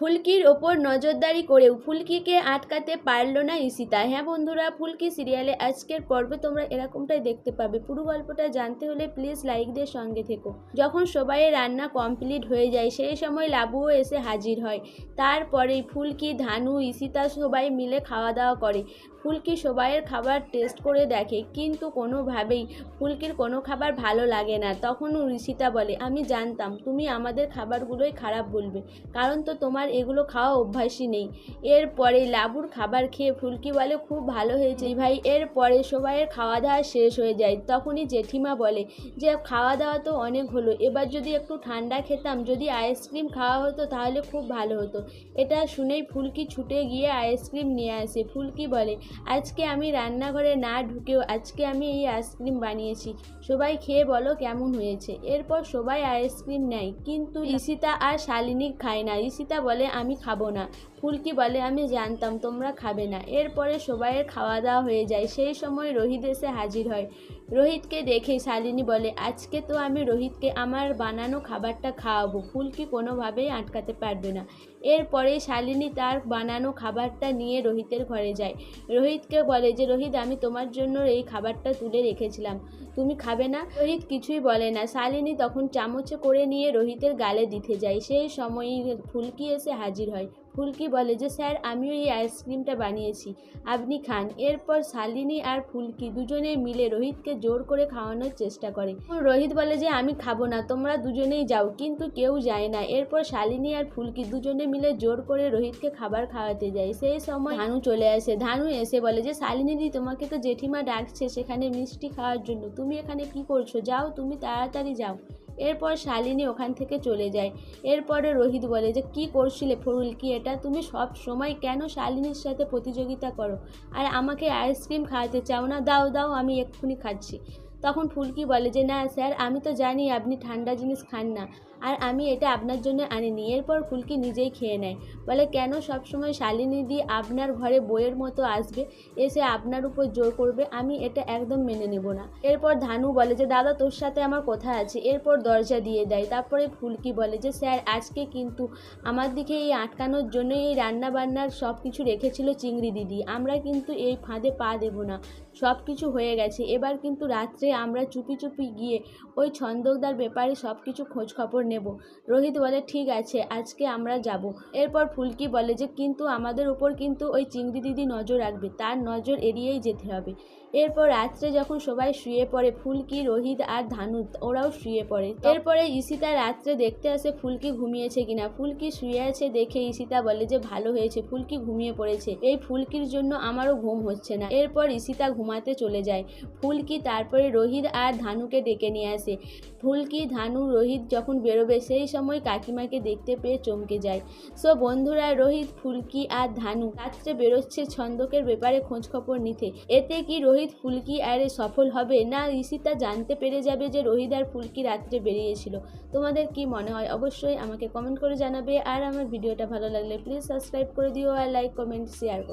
ফুলকির ওপর নজরদারি করেও ফুলকিকে আটকাতে পারল না ঈশিতা। হ্যাঁ বন্ধুরা, ফুলকি সিরিয়ালে আজকের পর্বে তোমরা এরকমটাই দেখতে পাবে। পুরো গল্পটা জানতে হলে প্লিজ লাইক দিয়ে সঙ্গে থেকো। যখন সবাই রান্না কমপ্লিট হয়ে যায়, সেই সময় লাবুও এসে হাজির হয়। তারপরেই ফুলকি, ধানু, ঈশিতা সবাই মিলে খাওয়া দাওয়া করে। ফুলকি সবাইয়ের খাবার টেস্ট করে দেখে, কিন্তু কোনোভাবেই ফুলকির কোনো খাবার ভালো লাগে না। তখন ঋষিতা বলে, আমি জানতাম তুমি আমাদের খাবারগুলোই খারাপ বলবে। কারণ তো তোমার এগুলো খাওয়া অভ্যাসই নেই। এরপরে লাবুর খাবার খেয়ে ফুলকি বলে, খুব ভালো হয়েছে ভাই। এরপরে সবাইয়ের খাওয়া দাওয়া শেষ হয়ে যায়। তখনই জেঠিমা বলে, যে খাওয়া দাওয়া তো অনেক হলো, এবার যদি একটু ঠান্ডা খেতাম, যদি আইসক্রিম খাওয়া হতো তাহলে খুব ভালো হতো। এটা শুনেই ফুলকি ছুটে গিয়ে আইসক্রিম নিয়ে আসে। ফুলকি বলে, আজকে আমি রান্নাঘরে না ঢুকেও, আজকে আমি এই আইসক্রিম বানিয়েছি। সবাই খেয়ে বলো কেমন হয়েছে। এরপর সবাই আইসক্রিম নেয়, কিন্তু ঈশিতা আর শালিনী খায় না। ঈশিতা বলে আমি খাব না। ফুলকি বলে, আমি জানতাম তোমরা খাবে না। এরপরে সবাইয়ের খাওয়া দাওয়া হয়ে যায়। সেই সময় রোহিত এসে হাজির হয়। রোহিতকে দেখে শালিনী বলে, আজকে তো আমি রোহিতকে আমার বানানো খাবারটা খাওয়াবো। ফুলকি কোনোভাবেই আটকাতে পারবে না। এরপরে শালিনী তার বানানো খাবারটা নিয়ে রোহিতের ঘরে যায়। রোহিতকে বলে যে, রোহিত, আমি তোমার জন্য এই খাবারটা তুলে রেখেছিলাম। তুমি খাবে না? রোহিত কিছুই বলে না। শালিনী তখন চামচে করে নিয়ে রোহিতের গালে দিতে যায়। সেই সময়ই ফুলকি এসে হাজির হয়। ফুলকি বলে যে, স্যার, আমিও এই আইসক্রিমটা বানিয়েছি। আপনি খান। এরপর শালিনী আর ফুলকি দুজনে মিলে রোহিতকে জোর করে খাওয়ানোর চেষ্টা করে। রোহিত বলে যে, আমি খাব না, তোমরা দুজনেই যাও। কিন্তু কেউ যায় না। এরপর শালিনী আর ফুলকি দুজনে মিলে জোর করে রোহিতকে খাবার খাওয়াতে যায়। সেই সময় ধানু চলে আসে। ধানু এসে বলে যে, শালিনী দি, তোমাকে তো জেঠিমা ডাকছে সেখানে মিষ্টি খাওয়ার জন্য। তুমি এখানে কি করছ? যাও, তুমি তাড়াতাড়ি যাও। এরপর শালিনী ওখান থেকে চলে যায়। এরপরে রোহিত বলে যে, কি করছিলে ফরুল? কি এটা? তুমি সব সময় কেন শালিনীর সাথে প্রতিযোগিতা করো? আর আমাকে আইসক্রিম খাওয়াতে চাও না? দাও দাও, আমি এক্ষুনি খাচ্ছি। তখন ফুলকি বলে যে, না স্যার, আমি তো জানি আপনি ঠান্ডা জিনিস খান না, আর আমি এটা আপনার জন্য আনিনি। এরপর ফুলকি নিজেই খেয়ে নেয়। বলে, কেন সবসময় শালিনী দি আপনার ঘরে বইয়ের মতো আসবে, এসে আপনার উপর জোর করবে, আমি এটা একদম মেনে নেব না। এরপর ধানু বলে যে, দাদা, তোর সাথে আমার কথা আছে। এরপর দরজা দিয়ে দেয়। তারপরে ফুলকি বলে যে, স্যার, আজকে কিন্তু আমার দিকে এই আটকানোর জন্য এই রান্না বান্নার সব কিছু রেখেছিল চিংড়ি দিদি। আমরা কিন্তু এই ফাঁদে পা দেব না। সব কিছু হয়ে গেছে। এবার কিন্তু রাত্রে আমরা চুপি চুপি গিয়ে ওই ছন্দকদার ব্যাপারে সব কিছু খোঁজ খবর নেব। রোহিত বলে, ঠিক আছে, আজকে আমরা যাব। এরপর ফুলকি বলে যে, কিন্তু আমাদের উপর কিন্তু ওই চিংড়ি দিদি নজর রাখবে, তার নজর এড়িয়েই যেতে হবে। এরপর রাত্রে যখন সবাই শুয়ে পড়ে, ফুলকি, রোহিত আর ধানু ওরাও শুয়ে পড়ে। এরপরে ইসিতা রাত্রে দেখতে আসে ফুলকি ঘুমিয়েছে কিনা। ফুলকি শুয়ে আছে দেখে ঈশিতা বলে যে, ভালো হয়েছে, ফুলকি ঘুমিয়ে পড়েছে। এই ফুলকির জন্য আমারও ঘুম হচ্ছে না। এরপর ঈশিতা ঘুমাতে চলে যায়। ফুলকি তারপরে রোহিত আর ধানুকে ডেকে নিয়ে আসে। ফুলকি, ধানু, রোহিত যখন বেরোবে, সেই সময় কাকিমাকে দেখতে পেয়ে চমকে যায়। সো বন্ধুরা, রোহিত, ফুলকি আর ধানু রাত্রে বেরোচ্ছে ছন্দকের ব্যাপারে খোঁজখবর নিতে। এতে কি রোহিত, ফুলকি আরে সফল হবে? না, ঈশিতা জানতে পেরে যাবে যে রোহিত আর ফুলকি রাত্রে বেরিয়েছিল। তোমাদের কি মনে হয়? অবশ্যই আমাকে কমেন্ট করে জানাবে। আর আমার ভিডিওটা ভালো লাগলে প্লিজ সাবস্ক্রাইব করে দিও আর লাইক, কমেন্ট শেয়ার করো।